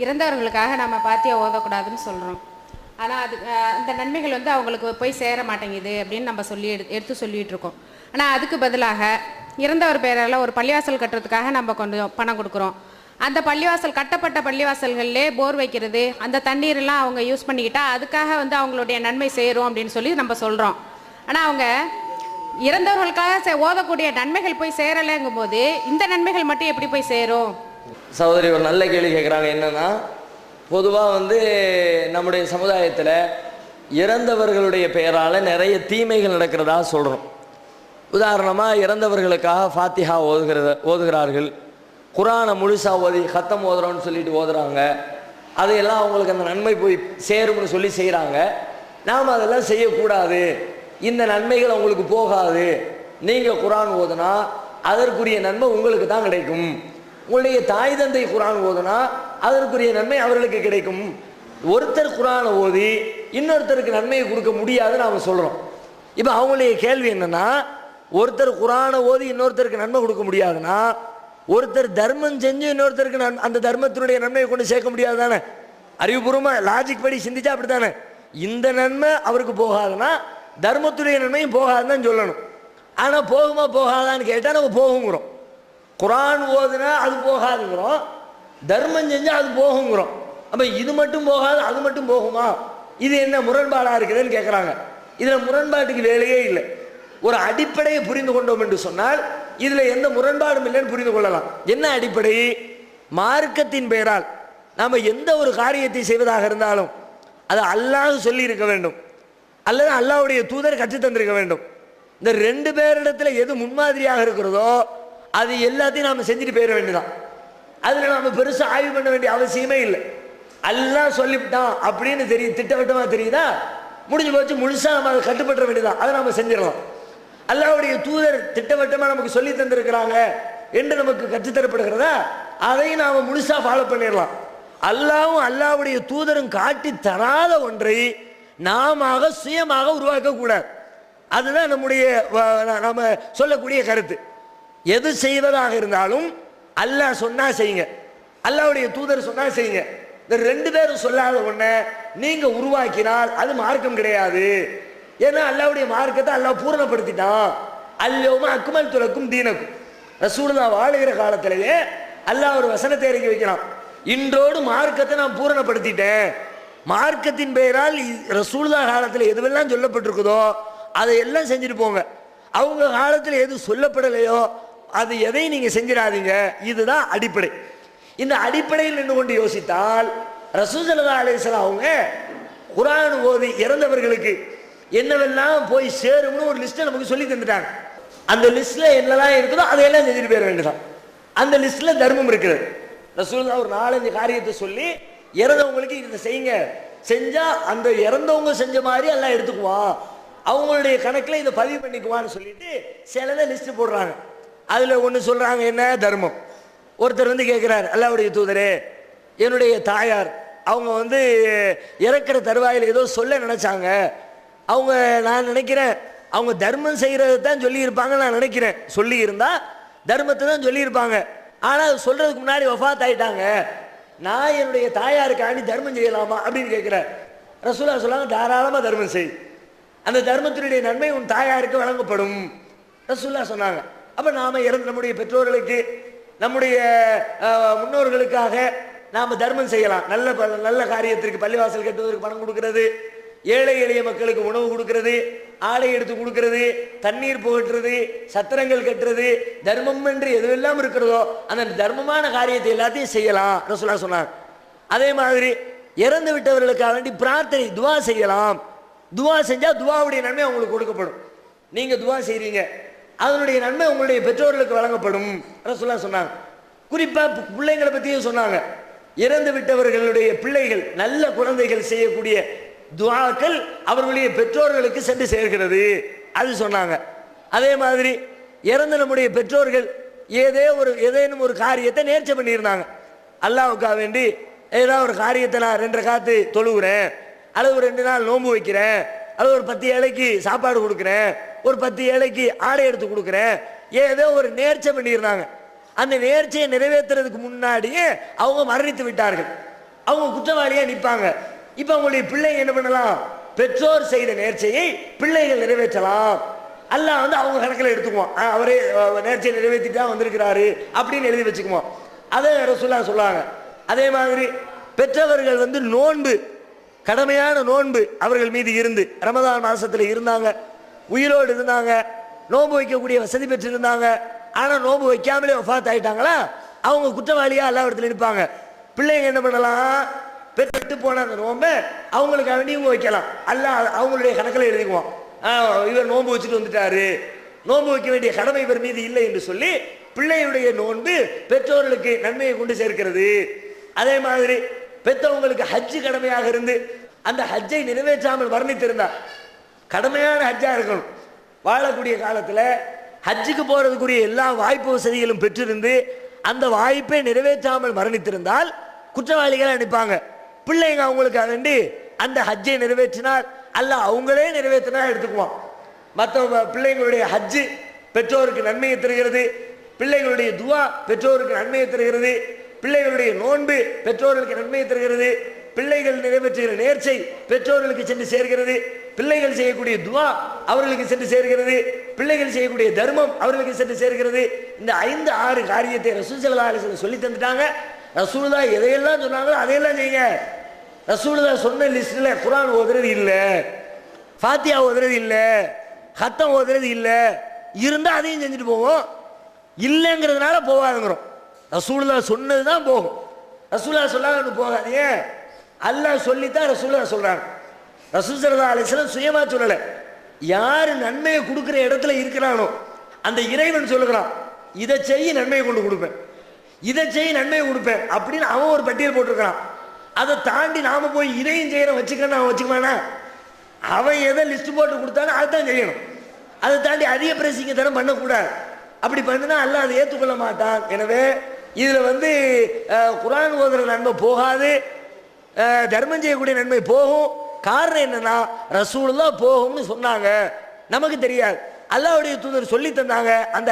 இறந்தவர்களுக்காக நம்ம பாத்தியா ஓதக்கூடாதுன்னு சொல்கிறோம் ஆனால் அது அந்த நன்மைகள் வந்து அவங்களுக்கு போய் சேர மாட்டேங்குது அப்படின்னு நம்ம சொல்லி எடு எடுத்து சொல்லிகிட்டு இருக்கோம். ஆனால் அதுக்கு பதிலாக இறந்தவர் பேரால் ஒரு பள்ளிவாசல் கட்டுறதுக்காக நம்ம கொஞ்சம் பணம் கொடுக்குறோம். அந்த பள்ளிவாசல் கட்டப்பட்ட பள்ளிவாசல்கள்லே போர் வைக்கிறது அந்த தண்ணீரெல்லாம் அவங்க யூஸ் பண்ணிக்கிட்டா அதுக்காக வந்து அவங்களுடைய நன்மை சேரும் அப்படின்னு சொல்லி நம்ம சொல்கிறோம் ஆனால் அவங்க இறந்தவர்களுக்காக சே- ஓதக்கூடிய நன்மைகள் போய் சேரலைங்கும் போது இந்த நன்மைகள் மட்டும் எப்படி போய் சேரும்? சகோதரி ஒரு நல்ல கேள்வி கேட்குறாங்க என்னன்னா பொதுவாக வந்து நம்முடைய சமுதாயத்தில் இறந்தவர்களுடைய பெயரால் நிறைய தீமைகள் நடக்கிறதா சொல்கிறோம் உதாரணமாக இறந்தவர்களுக்காக ஃபாத்திஹா ஓதுகிறத ஓதுகிறார்கள். குரானை முழுசாக ஓதி ஹத்தம் ஓதுறோம்னு சொல்லிட்டு ஓதுறாங்க. அதையெல்லாம் அவங்களுக்கு அந்த நன்மை போய் சேரும்னு சொல்லி செய்கிறாங்க நாம் அதெல்லாம் செய்யக்கூடாது. இந்த நன்மைகள் அவங்களுக்கு போகாது. நீங்கள் குரான் ஓதுனா அதற்குரிய நன்மை உங்களுக்கு தான் கிடைக்கும். உங்களுடைய தாய் தந்தை குரான் ஓதுனா அதற்குரிய நன்மை அவர்களுக்கு கிடைக்கும். ஒருத்தர் குரானை ஓதி இன்னொருத்தருக்கு நன்மையை கொடுக்க முடியாதுன்னு அவங்க சொல்கிறோம் இப்போ அவங்களுடைய கேள்வி என்னன்னா ஒருத்தர் குரானை ஓதி இன்னொருத்தருக்கு நன்மை கொடுக்க முடியாதுன்னா ஒருத்தர் தர்மம் செஞ்சு இன்னொருத்தருக்கு நன் அந்த தர்மத்தினுடைய நன்மையை கொண்டு சேர்க்க முடியாது தானே அறிவுபூர்வமாக லாஜிக் படி சிந்திச்சா அப்படி தானே இந்த நன்மை அவருக்கு போகாதுன்னா தர்மத்துடைய நன்மையும் போகாதுன்னு தான் சொல்லணும். ஆனால் போகுமா போகாதான்னு கேட்டால் நம்ம போகுங்கிறோம். குரான் ஓதுனா அது போகாதுங்கிறோம். தர்மம் செஞ்சால் அது போகுங்கிறோம். அப்போ இது மட்டும் போகாது அது மட்டும் போகுமா? இது என்ன முரண்பாடாக இருக்குதுன்னு கேட்குறாங்க இதில் முரண்பாட்டுக்கு வேலையே இல்லை. ஒரு அடிப்படையை புரிந்து கொண்டோம் என்று சொன்னால் இதில் எந்த முரண்பாடும் இல்லைன்னு புரிந்து கொள்ளலாம். என்ன அடிப்படை? மார்க்கத்தின் பெயரால். நாம் எந்த ஒரு காரியத்தை செய்வதாக இருந்தாலும் அது அல்லாஹ் சொல்லி இருக்க வேண்டும். அல்லது அல்லாஹ்வுடைய தூதர் கற்று தந்திருக்க வேண்டும். இந்த ரெண்டு பேரிடத்தில் எது முன்மாதிரியாக இருக்கிறதோ அது எல்லாத்தையும் நாம் செஞ்சுட்டு போயிட வேண்டியதான் அதில் நாம் பெருசாக ஆய்வு பண்ண வேண்டிய அவசியமே இல்லை. எல்லாம் சொல்லிவிட்டான் அப்படின்னு தெரியும் திட்டவட்டமாக தெரியுதா? முடிஞ்சு போச்சு முழுசாக நம்ம அதை கட்டுப்படுற வேண்டியதான் அதை நம்ம செஞ்சிடலாம். அல்லாவுடைய தூதர் திட்டவட்டமாக நமக்கு சொல்லி தந்திருக்கிறாங்க என்று நமக்கு கற்றுத்தரப்படுகிறதா அதையும் நாம் முழுசாக ஃபாலோ பண்ணிடலாம். அல்லாவும் அல்லாவுடைய தூதரும் காட்டி தராத ஒன்றை நாம சுயமாக உருவாக்கக்கூடாது அதுதான் நம்முடைய நாம் சொல்லக்கூடிய கருத்து. எது செய்வதாக இருந்தாலும் அல்லாஹ் சொன்னா செய்யுங்க. அல்லாவுடைய தூதர் சொன்னா செய்யுங்க. இந்த ரெண்டு பேரும் சொல்லாத ஒண்ண நீங்க உருவாக்கினால் அது மார்க்கம் கிடையாது. ஏன்னா அல்லாவுடைய மார்க்கத்தை அல்லாஹ் பூரணப்படுத்திட்டான். அல்லோம அக்குமல் துறக்கும் தீனக்கும். ரசூலுல்லா வாழுகிற காலத்திலேயே அல்லாஹ் ஒரு வசனத்தை இறக்கி வைக்கிறான். இன்றோடு மார்க்கத்தை நான் பூரணப்படுத்திட்டேன். மார்க்கத்தின் பெயரால் இ- காலத்தில் எதுவெல்லாம் சொல்லப்பட்டிருக்குதோ அதை எல்லாம் செஞ்சுட்டு போங்க. அவங்க காலத்தில் எது சொல்லப்படலையோ அது எதையும் நீங்கள் செஞ்சிடாதீங்க? இதுதான் அடிப்படை. இந்த அடிப்படையில் நின்று கொண்டு யோசித்தால் ரசூசல்லா அலிஸ்லாம் அவங்க குரான் ஓதி இறந்தவர்களுக்கு என்னவெல்லாம் போய் சேரும்னு ஒரு லிஸ்ட்டை நமக்கு சொல்லி தந்துட்டாங்க. அந்த லிஸ்ட்ல என்னெல்லாம் இருக்குதோ அதையெல்லாம் செஞ்சுட்டு போயிட வேண்டியதான் அந்த லிஸ்ட்ல தர்மம் இருக்குது ரசூலுல்லா ஒரு நாலஞ்சு காரியத்தை சொல்லி இறந்தவங்களுக்கு இதை செய்யுங்க. செஞ்சா அந்த இறந்தவங்க செஞ்ச மாதிரி எல்லாம் எடுத்துக்குவான். அவங்களுடைய கணக்கில் இதை பதிவு பண்ணிக்குவான்னு சொல்லிட்டு சிலதை லிஸ்ட் போடுறாங்க. அதில் ஒன்று சொல்கிறாங்க என்ன? தர்மம். ஒருத்தர் வந்து கேட்குறாரு அல்லாவுடைய தூதரே என்னுடைய தாயார் அவங்க வந்து இறக்குற தருவாயில் ஏதோ சொல்ல நினச்சாங்க. அவங்க நான் நினைக்கிறேன் அவங்க தர்மம் செய்கிறது தான் சொல்லியிருப்பாங்க நான் நினைக்கிறேன். சொல்லியிருந்தா தர்மத்தை தான் சொல்லியிருப்பாங்க. ஆனால் சொல்கிறதுக்கு முன்னாடி வஃபாத் ஆகிட்டாங்க நான் என்னுடைய தாயாருக்காண்டி தர்மம் செய்யலாமா? அப்படின்னு கேட்குறேன் ரசூலா சொல்லாங்க தாராளமாக தர்மம் செய். அந்த தர்மத்தினுடைய நன்மை உன் தாயாருக்கு வழங்கப்படும். ரசூல்லா சொன்னாங்க. அப்போ நாம் இறந்த நம்முடைய பெற்றோர்களுக்கு நம்முடைய முன்னோர்களுக்காக நாம் தர்மம் செய்யலாம். நல்ல ப- நல்ல காரியத்திற்கு பள்ளிவாசல் கட்டுவதற்கு பணம் கொடுக்கறது ஏழை எளிய மக்களுக்கு உணவு கொடுக்கறது ஆடை எடுத்து கொடுக்கறது தண்ணீர் புகட்டுறது சத்திரங்கள் கட்டுறது தர்மம் என்று எதுவெல்லாம் இருக்கிறதோ அந்த தர்மமான காரியத்தை எல்லாத்தையும் செய்யலாம். ரசூலா சொன்னாங்க அதே மாதிரி இறந்து விட்டவர்களுக்காக வேண்டி பிரார்த்தனை துவா செய்யலாம். துவா செஞ்சால் துவாவுடைய நன்மை அவங்களுக்கு கொடுக்கப்படும். நீங்கள் துவா செய்கிறீங்க அதனுடைய நன்மை உங்களுடைய பெற்றோர்களுக்கு வழங்கப்படும். ரசூலா சொன்னாங்க. குறிப்பாக பிள்ளைங்களை பற்றியும் சொன்னாங்க. இறந்து விட்டவர்களுடைய பிள்ளைகள் நல்ல குழந்தைகள் செய்யக்கூடிய துவாக்கள் அவர்களுடைய பெற்றோர்களுக்கு சென்று சேர்கிறது. அது சொன்னாங்க. அதே மாதிரி இறந்த நம்முடைய பெற்றோர்கள் ஏதே ஒரு ஏதேனும் ஒரு காரியத்தை நேர்ச்சி பண்ணியிருந்தாங்க. அல்லாவுக்காக வேண்டி ஏதாவது ஒரு காரியத்தை நான் ரெண்டு காத்து தொழுகிறேன் அல்லது ஒரு ரெண்டு நாள் நோன்பு வைக்கிறேன் அது ஒரு பத்து ஏழைக்கு சாப்பாடு கொடுக்குறேன் ஒரு பத்து ஏழைக்கு ஆடை எடுத்து கொடுக்குறேன். ஏதோ ஒரு நேர்ச்சை பண்ணியிருந்தாங்க. அந்த நேர்ச்சியை நிறைவேற்றுறதுக்கு முன்னாடியே அவங்க மரணித்து விட்டார்கள். அவங்க குற்றவாளியாக நிற்பாங்க. இப்போ அவங்களுடைய பிள்ளைங்க என்ன பண்ணலாம்? பெற்றோர் செய்த நேர்ச்சையை பிள்ளைகள் நிறைவேற்றலாம். அல்ல வந்து அவங்க கணக்கில் எடுத்துக்குவோம். ஆ, அவரே நேர்ச்சியை நிறைவேற்றிட்டு தான் வந்திருக்கிறாரு அப்படின்னு எழுதி வச்சுக்குவோம். அதை ரசூல்லா சொல்லுவாங்க அதே மாதிரி பெற்றவர்கள் வந்து நோன்பு கடமையான நோன்பு அவர்கள் மீது இருந்து. ரமதான் மாதத்தில் இருந்தாங்க. உயிரோடு இருந்தாங்க. நோன்பு வைக்கக்கூடிய வசதி பெற்றிருந்தாங்க. ஆனால் நோன்பு வைக்காமலே ஒஃபாத் ஆகிட்டாங்களா அவங்க குற்றவாளியாக எல்லா இடத்துல நிற்பாங்க. பிள்ளைங்க என்ன பண்ணலாம்? பெற்று போன அந்த நோன்பை அவங்களுக்கு வேண்டி இவங்க வைக்கலாம். அல்ல அவங்களுடைய கணக்கில் எழுதிக்குவோம் இவர் நோன்பு வச்சுட்டு வந்துட்டாரு. நோன்பு வைக்க வேண்டிய கடமை இவர் மீது இல்லை என்று சொல்லி பிள்ளையுடைய நோன்பு பெற்றோர்களுக்கு நன்மையை கொண்டு சேர்க்கிறது. அதே மாதிரி பெற்றவங்களுக்கு ஹஜ்ஜு கடமையாக இருந்து அந்த ஹஜ்ஜை நிறைவேற்றாமல் வர்ணித்திருந்தார் கடமையான ஹஜ்ஜாக இருக்கணும். வாழக்கூடிய காலத்தில் ஹஜ்ஜுக்கு போகிறதுக்குரிய எல்லா வாய்ப்பு வசதிகளும் பெற்றிருந்து அந்த வாய்ப்பை நிறைவேற்றாமல் மரணித்திருந்தால் குற்றவாளிகளை அனுப்பாங்க. பிள்ளைங்க அவங்களுக்கு வேண்டி அந்த ஹஜ்ஜை நிறைவேற்றினால் அல்ல அவங்களே நிறைவேற்றினா எடுத்துக்குவான். மற்ற பிள்ளைங்களுடைய ஹஜ்ஜு பெற்றோருக்கு நன்மையை தருகிறது. பிள்ளைகளுடைய துவா பெற்றோருக்கு நன்மையை தருகிறது. பிள்ளைகளுடைய நோன்பு பெற்றோர்களுக்கு நன்மை தருகிறது. பிள்ளைகள் நிறைவேற்றுகிற நேர்ச்சை பெற்றோர்களுக்கு சென்று சேர்கிறது. பிள்ளைகள் செய்யக்கூடிய துவா அவர்களுக்கு சென்று சேர்கிறது. பிள்ளைகள் செய்யக்கூடிய தர்மம் அவர்களுக்கு சென்று சேர்கிறது. இந்த ஐந்து ஆறு காரியத்தை ரசூல் சல்லா சொல்லி தந்துட்டாங்க. ரசூலுதா எதையெல்லாம் சொன்னாங்களோ அதையெல்லாம் செய்யுங்க. ரசூலுதா சொன்ன லிஸ்ட்ல குரான் ஓதுறது இல்லை. ஃபாத்தியா ஓதுறது இல்லை. ஹத்தம் ஓதுறது இல்லை. இருந்தால் அதையும் செஞ்சுட்டு போவோம். இல்லைங்கிறதுனால போகாதுங்கிறோம். ரசூல்லா சொன்னது தான் போகும். ரசூலா சொல்லாதன்னு ஒன்று போகாதீங்க. அல்லாஹ் சொல்லித்தான் ரசூலா சொல்கிறாங்க ரசூல் சரதா அலிஸ்லாம் சுயமாக சொல்லலை. யார் நன்மையை கொடுக்குற இடத்துல இருக்கிறானோ அந்த இறைவன் சொல்லுகிறான் இதை செய்ய நன்மையை கொண்டு கொடுப்பேன். இதை செய்ய நன்மையை கொடுப்பேன். அப்படின்னு அவன் ஒரு பட்டியல் போட்டிருக்கிறான். அதை தாண்டி நாம் போய் இதையும் செய்கிறேன் வச்சுக்கணும் அவன் வச்சுக்குவானா? அவன் எதை லிஸ்ட் போட்டு கொடுத்தானோ அதுதான் செய்யணும். அதை தாண்டி அதிக பிரசிங்க தரம் பண்ணக்கூடாது. அப்படி பண்ணினா அல்ல அதை ஏற்றுக்கொள்ள மாட்டான். எனவே இதில் வந்து குரான் குர்ஆன் ஓதுற நன்மை போகாது. தர்மம் செய்யக்கூடிய நன்மை போகும். காரணம் என்னன்னா ரசூலுல்லாஹ் போகும்னு சொன்னாங்க. நமக்கு தெரியாது. அல்லாஹ்வுடைய தூதர் சொல்லி தந்தாங்க அந்த